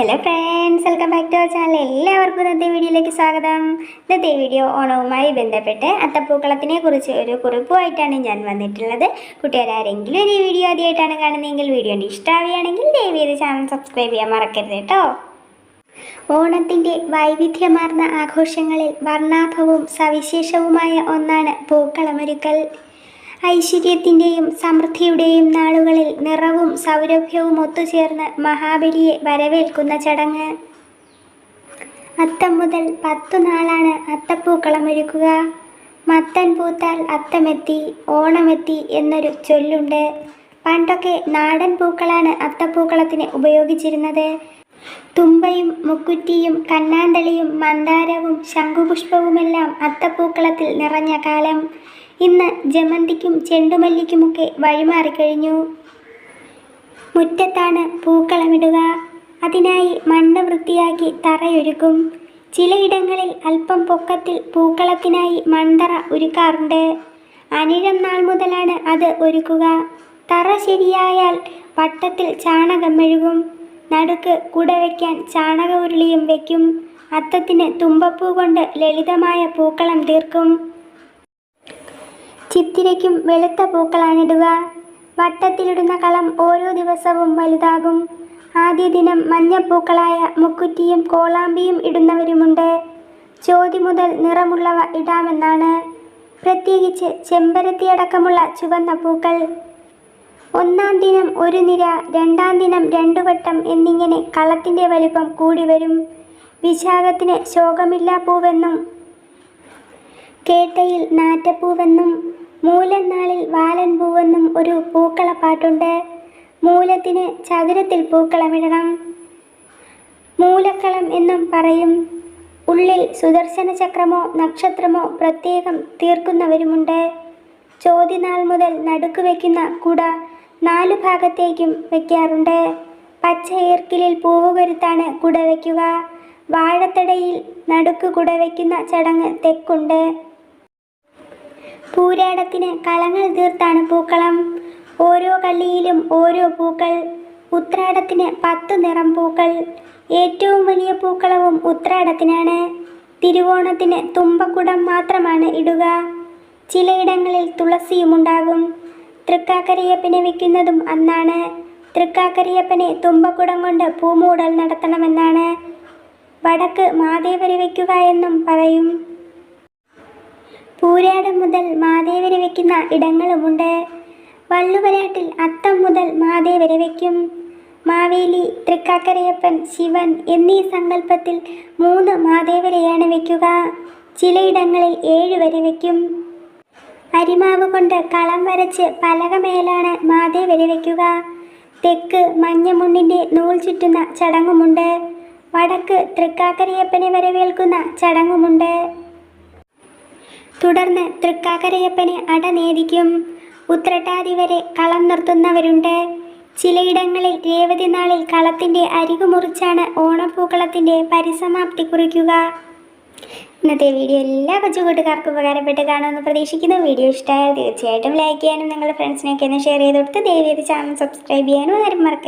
Hello friends welcome back to our channel എല്ലാവർക്കും ഇന്നത്തെ വീഡിയോയിലേക്ക് സ്വാഗതം. ഇന്നത്തെ വീഡിയോ ഓണവുമായി ബന്ധപ്പെട്ട് അത്തപ്പൂക്കളത്തിനെ കുറിച്ച് ഒരു കുറിപ്പുമായിട്ടാണ് ഞാൻ വന്നിട്ടുള്ളത്. കൂട്ടുകാരെങ്കിലും ഈ വീഡിയോ ആദ്യമായിട്ടാണ് കാണുന്നതെങ്കിൽ വീഡിയോ ഇഷ്ടമാവുകയാണെങ്കിൽ ദയവ് ചെയ്ത് ചാനൽ സബ്സ്ക്രൈബ് ചെയ്യാൻ മറക്കരുത് കേട്ടോ. ഓണത്തിന്റെ വൈവിധ്യമാർന്ന ആഘോഷങ്ങളിൽ വർണാഭവും സവിശേഷവുമായ ഒന്നാണ് പൂക്കളമൊരുക്കൽ. ഐശ്വര്യത്തിന്റെയും സമൃദ്ധിയുടെയും നാളുകളിൽ നിറവും സൗരഭ്യവും ഒത്തുചേർന്ന് മഹാബലിയെ വരവേൽക്കുന്ന ചടങ്ങ്. അത്തം മുതൽ പത്തു നാളാണ് അത്തപ്പൂക്കളം ഒരുക്കുക. മത്തൻ പൂത്താൽ അത്തമെത്തി ഓണമെത്തി എന്നൊരു ചൊല്ലുണ്ട്. പണ്ടൊക്കെ നാടൻ പൂക്കളാണ് അത്തപ്പൂക്കളത്തിന് ഉപയോഗിച്ചിരുന്നത്. തുമ്പയും മുക്കുറ്റിയും കണ്ണാന്തളിയും മന്ദാരവും ശംഖുപുഷ്പവുമെല്ലാം അത്തപ്പൂക്കളത്തിൽ നിറഞ്ഞ കാലം. ഇന്ന് ജമന്തിക്കും ചെണ്ടുമല്ലിക്കുമൊക്കെ വഴിമാറിക്കഴിഞ്ഞു മുറ്റത്താണ് പൂക്കളമിടുക. അതിനായി മണ്ണ് വൃത്തിയാക്കി തറയൊരുക്കും. ചിലയിടങ്ങളിൽ അല്പം പൊക്കത്തിൽ പൂക്കളത്തിനായി മൺതറ ഒരുക്കാറുണ്ട്. അനിഴം നാൾ മുതലാണ് അത് ഒരുക്കുക. തറ ശരിയായാൽ വട്ടത്തിൽ ചാണകം മെഴുകും. നടുക്ക് കുട വയ്ക്കാൻ ചാണക ഉരുളിയും വയ്ക്കും അത്തത്തിന് തുമ്പപ്പൂ കൊണ്ട് ലളിതമായ പൂക്കളം തീർക്കും. ചിത്തിരയ്ക്കും വെളുത്ത പൂക്കളാണിടുക. വട്ടത്തിലിടുന്ന കളം ഓരോ ദിവസവും വലുതാകും. ആദ്യ ദിനം മഞ്ഞപ്പൂക്കളായ മുക്കുറ്റിയും കോളാമ്പിയും ഇടുന്നവരുമുണ്ട്. ചോതി മുതൽ നിറമുള്ളവ ഇടാമെന്നാണ്. പ്രത്യേകിച്ച് ചെമ്പരത്തി അടക്കമുള്ള ചുവന്ന പൂക്കൾ. ഒന്നാം ദിനം ഒരു നിര രണ്ടാം ദിനം രണ്ടു വട്ടം എന്നിങ്ങനെ കളത്തിന്റെ വലിപ്പം കൂടി വരും. വിശാഖത്തിന് ശോകമില്ലാ പൂവെന്നും കേട്ടയിൽ നാറ്റപ്പൂവെന്നും മൂലനാളിൽ വാലൻ പൂവെന്നും ഒരു പൂക്കളപ്പാട്ടുണ്ട്. മൂലത്തിന് ചതുരത്തിൽ പൂക്കളമിടണം. മൂലക്കളം എന്നും പറയും. ഉള്ളിൽ സുദർശന ചക്രമോ നക്ഷത്രമോ പ്രത്യേകം തീർക്കുന്നവരുമുണ്ട്. ചോതിനാൾ മുതൽ നടുക്ക് വയ്ക്കുന്ന കുട നാലു ഭാഗത്തേക്കും വയ്ക്കാറുണ്ട്. പച്ച ഈർക്കിലിൽ പൂവുകരുത്താണ് കുട വയ്ക്കുക. വാഴത്തടയിൽ നടുക്ക് കുട വയ്ക്കുന്ന ചടങ്ങ് തെക്കുണ്ട്. പൂരാടത്തിന് കളങ്ങൾ തീർത്താണ് പൂക്കളം. ഓരോ കള്ളിയിലും ഓരോ പൂക്കൾ. ഉത്രാടത്തിന് പത്ത് നിറം പൂക്കൾ. ഏറ്റവും വലിയ പൂക്കളവും ഉത്രാടത്തിനാണ്. തിരുവോണത്തിന് തുമ്പക്കുടം മാത്രമാണ് ഇടുക. ചിലയിടങ്ങളിൽ തുളസിയുമുണ്ടാകും തൃക്കാക്കരയപ്പനെ വയ്ക്കുന്നതും അന്നാണ്. തൃക്കാക്കരയപ്പനെ തുമ്പക്കുടം കൊണ്ട് പൂമൂടൽ നടത്തണമെന്നാണ്. വടക്ക് മാതേവരി വയ്ക്കുക എന്നും പറയും. പൂരാടം മുതൽ മാതേവരെ വയ്ക്കുന്ന ഇടങ്ങളുമുണ്ട് വള്ളുവരാട്ടിൽ അത്തം മുതൽ മാതേവരെ വയ്ക്കും മാവേലി തൃക്കാക്കരയപ്പൻ ശിവൻ എന്നീ സങ്കല്പത്തിൽ മൂന്ന് മാതേവരെയാണ് വയ്ക്കുക ചിലയിടങ്ങളിൽ ഏഴ് വരെ വയ്ക്കും അരിമാവ് കൊണ്ട് കളം വരച്ച് പലകമേലാണ് മാതേവരെ വയ്ക്കുക തെക്ക് മഞ്ഞമുണ്ണിന്റെ നൂൽ ചുറ്റുന്ന ചടങ്ങുമുണ്ട്. വടക്ക് തൃക്കാക്കരയപ്പനെ വരവേൽക്കുന്ന ചടങ്ങുമുണ്ട്. തുടർന്ന് തൃക്കാക്കരയപ്പനെ അടനേദിക്കും ഉത്രട്ടാതി വരെ കളം നിർത്തുന്നവരുണ്ട്. ചിലയിടങ്ങളിൽ രേവതി നാളിൽ കളത്തിന്റെ അരികു മുറിച്ചാണ് ഓണപ്പൂക്കളത്തിന്റെ പരിസമാപ്തി കുറിക്കുക. ഇന്നത്തെ വീഡിയോ എല്ലാ കൊച്ചുകൂട്ടുകാർക്കും ഉപകാരപ്പെട്ട് കാണുമെന്ന് പ്രതീക്ഷിക്കുന്നു. വീഡിയോ ഇഷ്ടമായാൽ തീർച്ചയായിട്ടും ലൈക്ക് ചെയ്യാനും നിങ്ങളുടെ ഫ്രണ്ട്സിനൊക്കെ ഒന്ന് ഷെയർ ചെയ്ത് കൊടുത്ത് ദയവേത് ചാനൽ സബ്സ്ക്രൈബ് ചെയ്യാനും ആരും മറക്കരുത്.